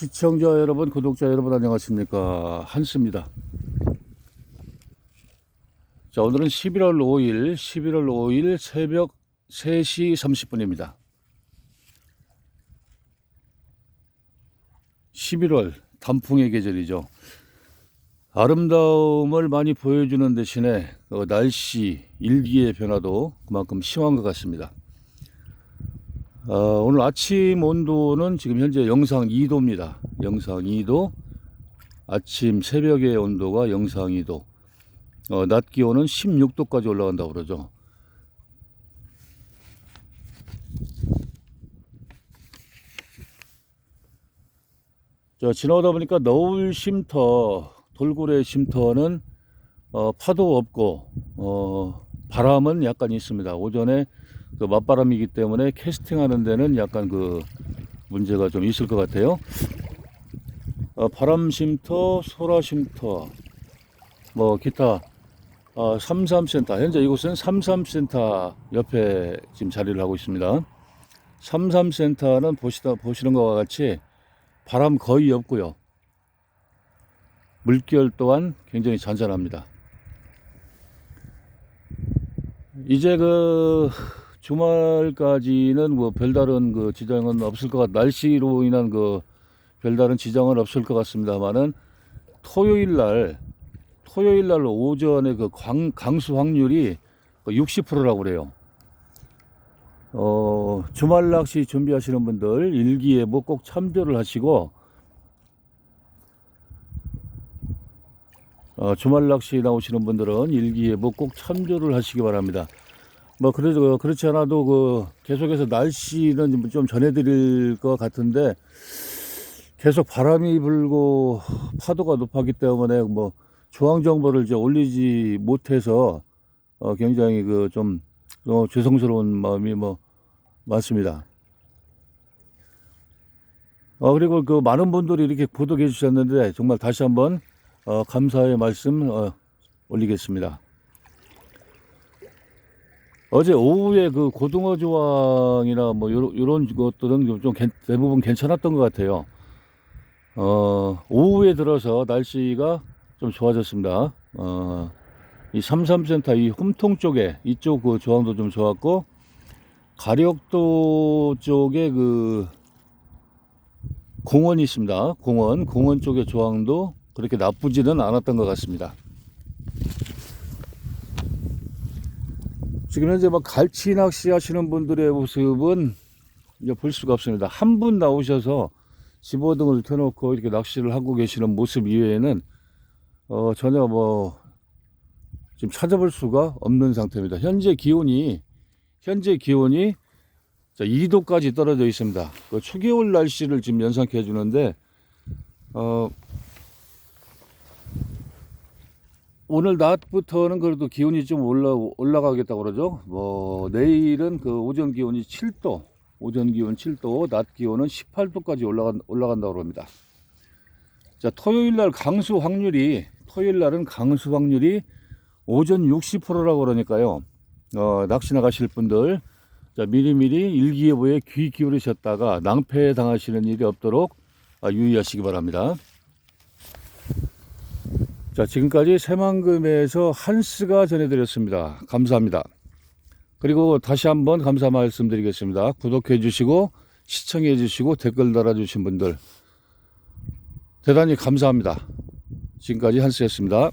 시청자 여러분, 구독자 여러분 안녕하십니까. 한스입니다. 자, 오늘은 11월 5일, 11월 5일 새벽 3시 30분입니다. 11월 단풍의 계절이죠. 아름다움을 많이 보여주는 대신에 어, 날씨, 일기의 변화도 그만큼 심한 것 같습니다. 어, 오늘 아침 온도는 지금 현재 영상 2도입니다. 영상 2도. 아침 새벽의 온도가 영상 2도. 어, 낮 기온은 16도까지 올라간다고 그러죠. 자, 지나오다 보니까 너울 쉼터, 돌고래 쉼터는 어, 파도 없고 어, 바람은 약간 있습니다. 오전에 그 맞바람이기 때문에 캐스팅하는 데는 약간 그 문제가 좀 있을 것 같아요. 어, 바람 쉼터, 소라 쉼터, 뭐 기타 어, 33센터 현재 이곳은 33센터 옆에 지금 자리를 하고 있습니다. 33센터는 보시다 보시는 것과 같이 바람 거의 없고요. 물결 또한 굉장히 잔잔합니다. 이제 그 주말까지는 뭐 별다른 그 지장은 없을 것 같, 날씨로 인한 그 별다른 지장은 없을 것 같습니다만은 토요일 날, 토요일 날 오전에 그 광, 강수 확률이 60%라고 그래요. 어, 주말 낚시 준비하시는 분들 일기예보 꼭 참조를 하시고 어, 주말 낚시 나오시는 분들은 일기예보 꼭 참조를 하시기 바랍니다. 뭐 그래도 그렇지 않아도 그 계속해서 날씨는 좀 전해드릴 것 같은데 계속 바람이 불고 파도가 높았기 때문에 뭐 조항 정보를 이제 올리지 못해서 어, 굉장히 그좀 어, 죄송스러운 마음이 뭐 많습니다. 어, 그리고 그 많은 분들이 이렇게 구독해 주셨는데 정말 다시 한번 어, 감사의 말씀 어, 올리겠습니다. 어제 오후에 그 고등어 조항이나 뭐 요런, 요런 것들은 좀 괜- 대부분 괜찮았던 것 같아요. 어, 오후에 들어서 날씨가 좀 좋아졌습니다. 어, 이 삼삼센터 이 홈통 쪽에 이쪽 그 조항도 좀 좋았고 가력도 쪽에 그 공원이 있습니다. 공원 공원 쪽의 조항도 그렇게 나쁘지는 않았던 것 같습니다. 지금 현재 막 갈치 낚시 하시는 분들의 모습은 이제 볼 수가 없습니다. 한 분 나오셔서 집어등을 켜놓고 이렇게 낚시를 하고 계시는 모습 이외에는 어, 전혀 뭐 지금 찾아볼 수가 없는 상태입니다. 현재 기온이 현재 기온이 자, 2도까지 떨어져 있습니다. 그 초겨울 날씨를 지금 연상케 해주는데 어, 오늘 낮부터는 그래도 기온이 좀 올라 올라가겠다고 그러죠. 뭐 내일은 그 오전 기온이 7도, 오전 기온 7도, 낮 기온은 18도까지 올라간 올라간다고 합니다. 자, 토요일 날 강수 확률이 토요일 날은 강수 확률이 오전 60%라고 그러니까요. 어, 낚시 나가실 분들 자, 미리미리 일기예보에 귀 기울이셨다가 낭패 당하시는 일이 없도록 아, 유의하시기 바랍니다. 자, 지금까지 새만금에서 한스가 전해드렸습니다. 감사합니다. 그리고 다시 한번 감사 말씀드리겠습니다. 구독해 주시고 시청해 주시고 댓글 달아주신 분들 대단히 감사합니다. 지금까지 한스였습니다.